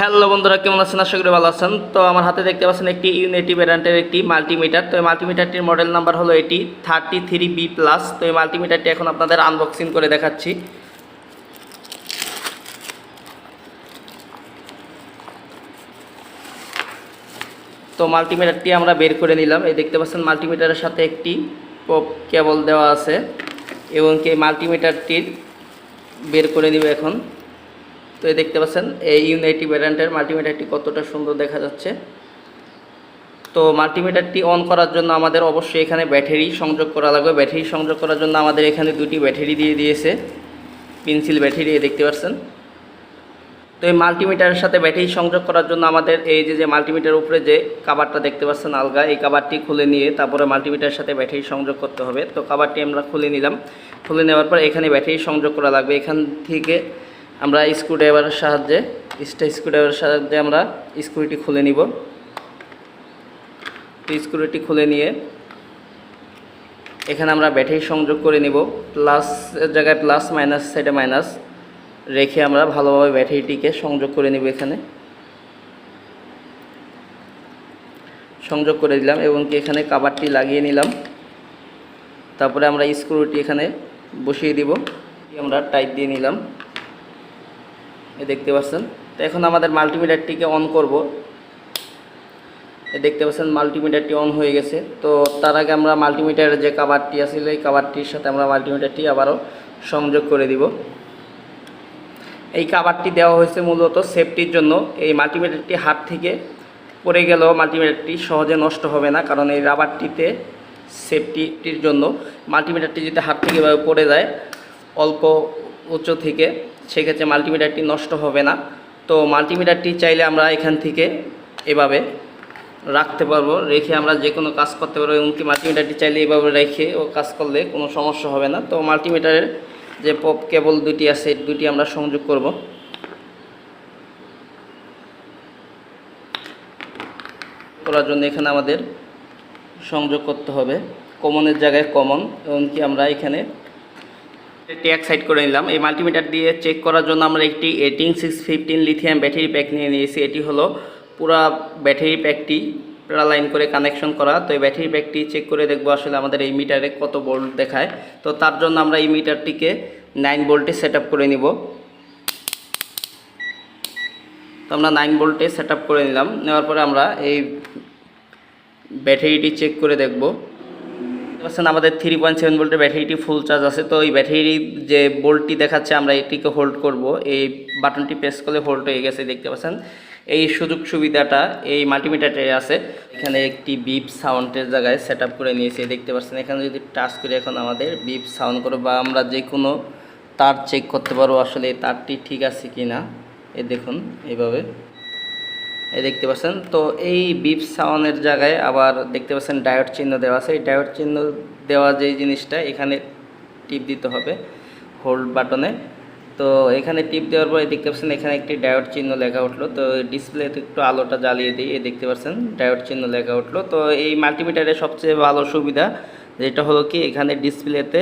Hello বন্ধুরা, কেমন আছেন? আশা করি ভালো আছেন। তো আমার হাতে দেখতে পাচ্ছেন একটি ইউনিটি ব্র্যান্ডের একটি মাল্টিমিটার তো এই মাল্টিমিটারটির মডেল নাম্বার হলো এটি থার্টি থ্রি বি প্লাস তো এই মাল্টিমিটারটি এখন আপনাদের আনবক্সিং করে দেখাচ্ছি। তো মাল্টিমিটারটি আমরা বের করে নিলাম। এই দেখতে পাচ্ছেন মাল্টিমিটারের সাথে একটি পপ কেবল দেওয়া আছে। এবং কি মাল্টিমিটারটির বের করে নিব এখন। তো এই দেখতে পাচ্ছেন, এই ইউনাইটি ব্র্যান্ডের মাল্টিমিটারটি কতটা সুন্দর দেখা যাচ্ছে। তো মাল্টিমিটারটি অন করার জন্য আমাদের অবশ্যই এখানে ব্যাটারি সংযোগ করা লাগবে। ব্যাটারি সংযোগ করার জন্য আমাদের এখানে দুটি ব্যাটারি দিয়ে দিয়েছে, পেন্সিল ব্যাটারি দেখতে পাচ্ছেন। তো এই মাল্টিমিটারের সাথে ব্যাটারি সংযোগ করার জন্য আমাদের এই যে যে মাল্টিমিটারের উপরে যে কাবারটা দেখতে পাচ্ছেন, আলগা, এই কাবারটি খুলে নিয়ে তারপরে মাল্টিমিটারের সাথে ব্যাটারি সংযোগ করতে হবে। তো কাবারটি আমরা খুলে নিলাম। খুলে নেওয়ার পর এখানে ব্যাটারি সংযোগ করা লাগবে। এখান থেকে আমরা স্ক্রুড্রাইভারের সাহায্যে স্টা স্ক্রুড্রাইভারের সাহায্যে আমরা স্ক্রুটি খুলে নিব। স্ক্রুটি খুলে নিয়ে এখানে আমরা ব্যাটারি সংযোগ করে নিব। প্লাস জায়গায় প্লাস মাইনাস সাইডে মাইনাস রেখে আমরা ভালোভাবে ব্যাটারিটিকে সংযোগ করে নিব এখানে। সংযোগ করে দিলাম এবং কি এখানে কাবারটি লাগিয়ে নিলাম। তারপরে আমরা স্ক্রুটি এখানে বসিয়ে দিব। আমরা টাইট দিয়ে নিলাম। এ দেখতে পাচ্ছেন। তো এখন আমাদের মাল্টিমিটারটিকে অন করব। এ দেখতে পাচ্ছেন মাল্টিমিটারটি অন হয়ে গেছে। তো তার আগে আমরা মাল্টিমিটারের যে কাবারটি আছিল, এই কাবারটির সাথে আমরা মাল্টিমিটারটি আবারও সংযোগ করে দিব। এই কাবারটি দেওয়া হয়েছে মূলত সেফটির জন্য। এই মাল্টিমিটারটি হাত থেকে পড়ে গেলেও মাল্টিমিটারটি সহজে নষ্ট হবে না, কারণ এই রাবারটিতে সেফটির জন্য মাল্টিমিটারটি যদি হাত থেকে পড়ে যায়, অল্প উচ্চ থেকে সেক্ষেত্রে মাল্টিমিটারটি নষ্ট হবে না। তো মাল্টিমিটারটি চাইলে আমরা এখান থেকে এভাবে রাখতে পারব, রেখে আমরা যে কোনো কাজ করতে পারব এমনকি মাল্টিমিটারটি চাইলে এভাবে রেখে ও কাজ করলে কোনো সমস্যা হবে না। তো মাল্টিমিটারের যে পপ কেবল দুটি আছে, দুটি আমরা সংযোগ করব। করার জন্য এখানে আমাদের সংযোগ করতে হবে। কমনের জায়গায় কমন এমনকি আমরা এখানে এক সাইড করে নিলাম। এই মাল্টিমিটার দিয়ে চেক করার জন্য আমরা একটি eighteen six fifteen lithium battery pack নিয়ে নিয়েছি। এটি হলো পুরা ব্যাটারি প্যাকটি লাইন করে কানেকশন করা। তো এই ব্যাটারি প্যাকটি চেক করে দেখব আসলে আমাদের এই মিটারে কত ভোল্ট দেখায়। তো তার জন্য আমরা এই মিটারটিকে নাইন ভোল্টে সেট করে নিব। তো আমরা নাইন ভোল্টে সেট করে নিলাম। নেওয়ার পরে আমরা এই ব্যাটারিটি চেক করে দেখব। পাচ্ছেন আমাদের থ্রি পয়েন্ট সেভেন ভোল্টের ব্যাটারিটি ফুল চার্জ আছে। তো এই ব্যাটারি যে বোল্টটি দেখাচ্ছে, আমরা এটিকে হোল্ড করব। এই বাটনটি প্রেস করলে হোল্ড হয়ে গেছে, দেখতে পাচ্ছেন। এই সুযোগ সুবিধাটা এই মাল্টিমিটারে আছে। এখানে একটি বিপ সাউন্ডের জায়গায় সেট করে নিয়েছি, দেখতে পাচ্ছেন। এখানে যদি টাচ করে এখন আমাদের বিপ সাউন্ড করো বা আমরা যে কোনো তার চেক করতে পারব আসলে এই তারটি ঠিক আছে কি না এ দেখুন, এইভাবে। এই দেখতে পাচ্ছেন। তো এই বিপ সাউন্ডের জায়গায় আবার দেখতে পাচ্ছেন ডায়োড চিহ্ন দেওয়া আছে। এই ডায়োড চিহ্ন দেওয়া যে জিনিসটা, এখানে টিপ দিতে হবে হোল্ড বাটনে তো এখানে টিপ দেওয়ার পরে দেখতে পাচ্ছেন এখানে একটি ডায়োড চিহ্ন লেখা উঠল। তো ডিসপ্লেতে একটু আলোটা জ্বালিয়ে দিই। এই দেখতে পাচ্ছেন ডায়োড চিহ্ন লেখা উঠল। তো এই মাল্টিমিটারের সবচেয়ে ভালো সুবিধা, যেটা হলো কি, এখানে ডিসপ্লেতে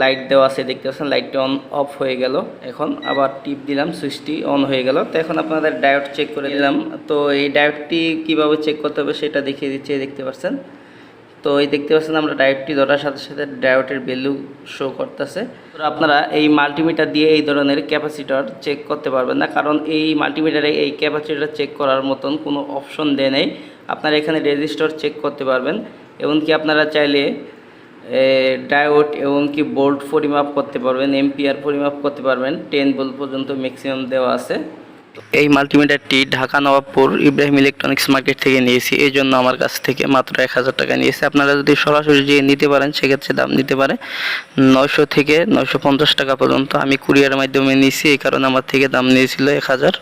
লাইট দেওয়া আছে, দেখতে পাচ্ছেন লাইটটি অন অফ হয়ে গেল। এখন আবার টিপ দিলাম সুইচটি অন হয়ে গেল। তো এখন আপনাদের ডায়োড চেক করে দিলাম তো এই ডায়োডটি কীভাবে চেক করতে হবে সেটা দেখিয়ে দিচ্ছি দেখতে পাচ্ছেন। তো এই দেখতে পাচ্ছেন, আমরা ডায়োডটি ধরার সাথে সাথে ডায়োডের ভ্যালু শো করতেছে। তো আপনারা এই মাল্টিমিটার দিয়ে এই ধরনের ক্যাপাসিটর চেক করতে পারবেন না, কারণ এই মাল্টিমিটারে এই ক্যাপাসিটর চেক করার মতন কোনো অপশন দেয় নেই। আপনারা এখানে রেজিস্টার চেক করতে পারবেন। এমনকি আপনারা চাইলে ডায়োড এমনকি বোল্ট পরিমাপ করতে পারবেন এমপিআর পরিমাপ করতে পারবেন টেন বোল্ট পর্যন্ত ম্যাক্সিমাম দেওয়া আছে। এই মাল্টিমিটারটি ঢাকা নবাবপুর ইব্রাহিম ইলেকট্রনিক্স মার্কেট থেকে নিয়েছি এই জন্য আমার কাছ থেকে মাত্র এক হাজার টাকা নিয়েছে। আপনারা যদি সরাসরি গিয়ে নিতে পারেন সেক্ষেত্রে দাম নিতে পারে নয়শো থেকে নয়শো পঞ্চাশ টাকা পর্যন্ত। আমি কুরিয়ারের মাধ্যমে নিয়েছি এই কারণে আমার থেকে দাম নিয়েছিল এক হাজার।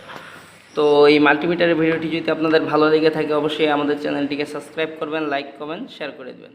তো এই মাল্টিমিটারের ভিডিওটি যদি আপনাদের ভালো লেগে থাকে অবশ্যই আমাদের চ্যানেলটিকে সাবস্ক্রাইব করবেন লাইক করবেন শেয়ার করে দেবেন।